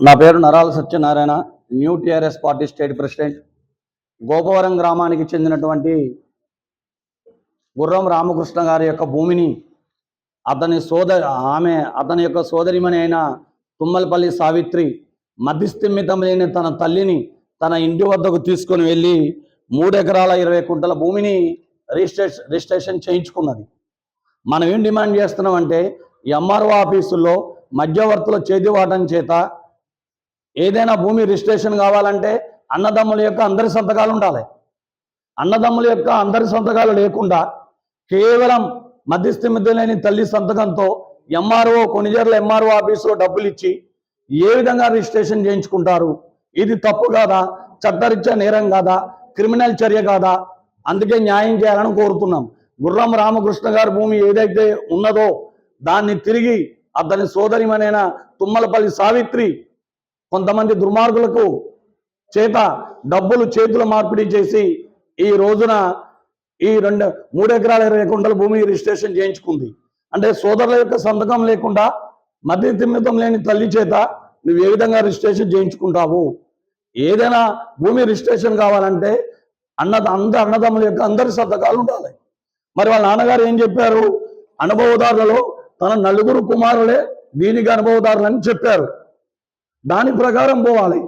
నా పేరు Narala Satyanarayana new TRS party state president. Gopavaram గ్రామానికి చెందినటువంటి గుర్రం రామకృష్ణ గారి యొక్క భూమిని అతని సోదరి ఆమె అతని యొక్క సోదరిమణి అయిన తుమ్మలపల్లి సావిత్రి మధ్యస్థిమితం లేని తన తల్లిని తన ఇంటి వద్దకు తీసుకొని వెళ్ళి మూడు ఎకరాల ఇరవై కుంటల భూమిని రిజిస్ట్రేషన్ రిజిస్ట్రేషన్ చేయించుకున్నది. మనం ఏం డిమాండ్ చేస్తున్నామంటే ఎంఆర్ఓ ఆఫీసుల్లో మధ్యవర్తుల చేతివాటం చేత ఏదైనా భూమి రిజిస్ట్రేషన్ కావాలంటే అన్నదమ్ముల యొక్క అందరి సంతకాలు ఉండాలి. అన్నదమ్ముల యొక్క అందరి సంతకాలు లేకుండా కేవలం మధ్యస్థిమితి లేని తల్లి సంతకంతో ఎంఆర్ఓ కొనిజర్ల ఎంఆర్ఓ ఆఫీసులో డబ్బులు ఇచ్చి ఏ విధంగా రిజిస్ట్రేషన్ చేయించుకుంటారు? ఇది తప్పు కాదా? చట్టరీత్యా నేరం కాదా? క్రిమినల్ చర్య కాదా? అందుకే న్యాయం చేయాలని కోరుతున్నాం. గుర్రం రామకృష్ణ గారి భూమి ఏదైతే ఉన్నదో దాన్ని తిరిగి అతని సోదరిమనైన తుమ్మలపల్లి సావిత్రి కొంతమంది దుర్మార్గులకు చేత డబ్బులు చేతుల మార్పిడి చేసి ఈ రోజున ఈ రెండు మూడు ఎకరాల ఇరవై కుంటల భూమి రిజిస్ట్రేషన్ చేయించుకుంది. అంటే సోదరుల యొక్క సంతకం లేకుండా మధ్య తిమ్మితం లేని తల్లి చేత నువ్వు ఏ విధంగా రిజిస్ట్రేషన్ చేయించుకుంటావు? ఏదైనా భూమి రిజిస్ట్రేషన్ కావాలంటే అన్న అందరు అన్నదమ్ముల యొక్క అందరి సంతకాలు ఉండాలి. మరి వాళ్ళ నాన్నగారు ఏం చెప్పారు? అనుభవదారులలో తన నలుగురు కుమారులే దీనికి అనుభవదారులని చెప్పారు. దాని ప్రకారం పోవాలి.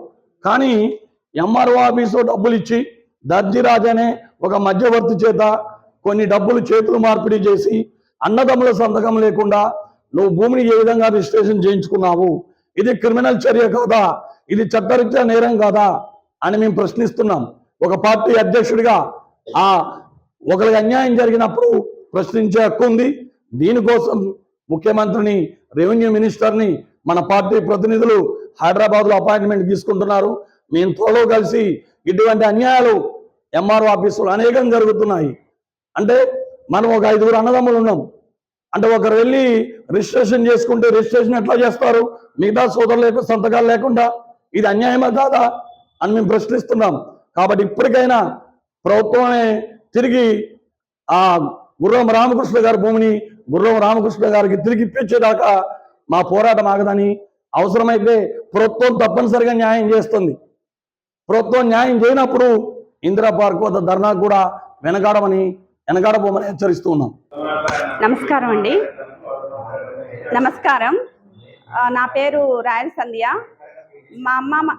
కానీ ఎంఆర్ఓ ఆఫీసు డబ్బులు ఇచ్చి దర్జీరాజ్ అనే ఒక మధ్యవర్తి చేత కొన్ని డబ్బులు చేతులు మార్పిడి చేసి అన్నదమ్ముల సంతకం లేకుండా నువ్వు భూమిని ఏ విధంగా రిజిస్ట్రేషన్ చేయించుకున్నావు? ఇది క్రిమినల్ చర్య కాదా? ఇది చట్టరీత్యా నేరం కాదా? అని మేము ప్రశ్నిస్తున్నాం. ఒక పార్టీ అధ్యక్షుడిగా ఆ ఒకరికి అన్యాయం జరిగినప్పుడు ప్రశ్నించే హక్కు ఉంది. దీనికోసం ముఖ్యమంత్రిని రెవెన్యూ మినిస్టర్ని మన పార్టీ ప్రతినిధులు హైదరాబాద్లో అపాయింట్మెంట్ తీసుకుంటున్నారు. మేము త్వరలో కలిసి ఇటువంటి అన్యాయాలు ఎంఆర్ఓ ఆఫీసులు అనేకం జరుగుతున్నాయి. అంటే మనం ఒక ఐదుగురు అన్నదమ్ములు ఉన్నాం. అంటే ఒకరు వెళ్ళి రిజిస్ట్రేషన్ చేసుకుంటే రిజిస్ట్రేషన్ ఎట్లా చేస్తారు? మిగతా సోదరులు లేకుండా సంతకాలు లేకుండా. ఇది అన్యాయమా కాదా? అని మేము ప్రశ్నిస్తున్నాం. కాబట్టి ఇప్పటికైనా ప్రభుత్వమే తిరిగి ఆ గుర్రం రామకృష్ణ గారి భూమిని గుర్రం రామకృష్ణ గారికి తిరిగి ఇప్పించేదాకా మా పోరాటం ఆగదని అవసరమైతే ప్రభుత్వం తప్పనిసరిగా న్యాయం చేస్తుంది. ప్రభుత్వం న్యాయం చేయనప్పుడు ఇందిరా పార్క్ వద్ద ధర్నా కూడా వెనకాడమని వెనకాడబోమని హెచ్చరిస్తూ ఉన్నాం. నమస్కారం అండి. నమస్కారం. నా పేరు రాయల్ సంధ్య. మా అమ్మ మా-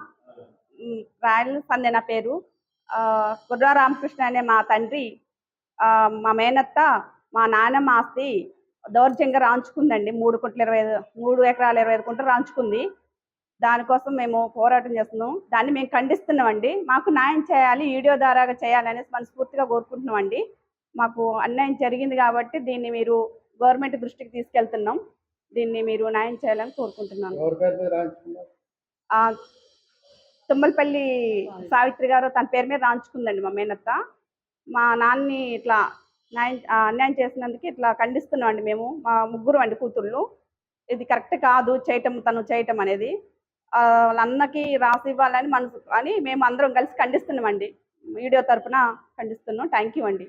రాయల్ సంధ్య నా పేరు. ఆ, కుర్రా రామకృష్ణ అనే మా తండ్రి మా మేనత్త మా నాన్నమ్మ ఆస్తి దౌర్జంగా రాంచుకుందండి. మూడు కుంటల ఇరవై ఐదు మూడు ఎకరాలు ఇరవై ఐదు కుంటలు రాంచుకుంది. దానికోసం మేము పోరాటం చేస్తున్నాం. దాన్ని మేము ఖండిస్తున్నామండి. మాకు న్యాయం చేయాలి వీడియో ద్వారాగా చేయాలనేసి మనస్ఫూర్తిగా కోరుకుంటున్నామండి. మాకు అన్యాయం జరిగింది కాబట్టి దీన్ని మీరు గవర్నమెంట్ దృష్టికి తీసుకెళ్తున్నాం. దీన్ని మీరు న్యాయం చేయాలని కోరుకుంటున్నాను. తుమ్మలపల్లి సావిత్రి గారు తన పేరు మీద రాంచుకుందండి మా మేనత్త. మా నాన్నని ఇట్లా న్యాయం అన్యాయం చేసినందుకు ఇట్లా ఖండిస్తున్నాం అండి మేము. మా ముగ్గురు అండి కూతుళ్ళు. ఇది కరెక్ట్ కాదు చేయటం తను చేయటం అనేది. వాళ్ళన్నకి రాసి ఇవ్వాలని మనసు అని మేము అందరం కలిసి ఖండిస్తున్నామండి. వీడియో తరఫున ఖండిస్తున్నాం. థ్యాంక్ యూ అండి.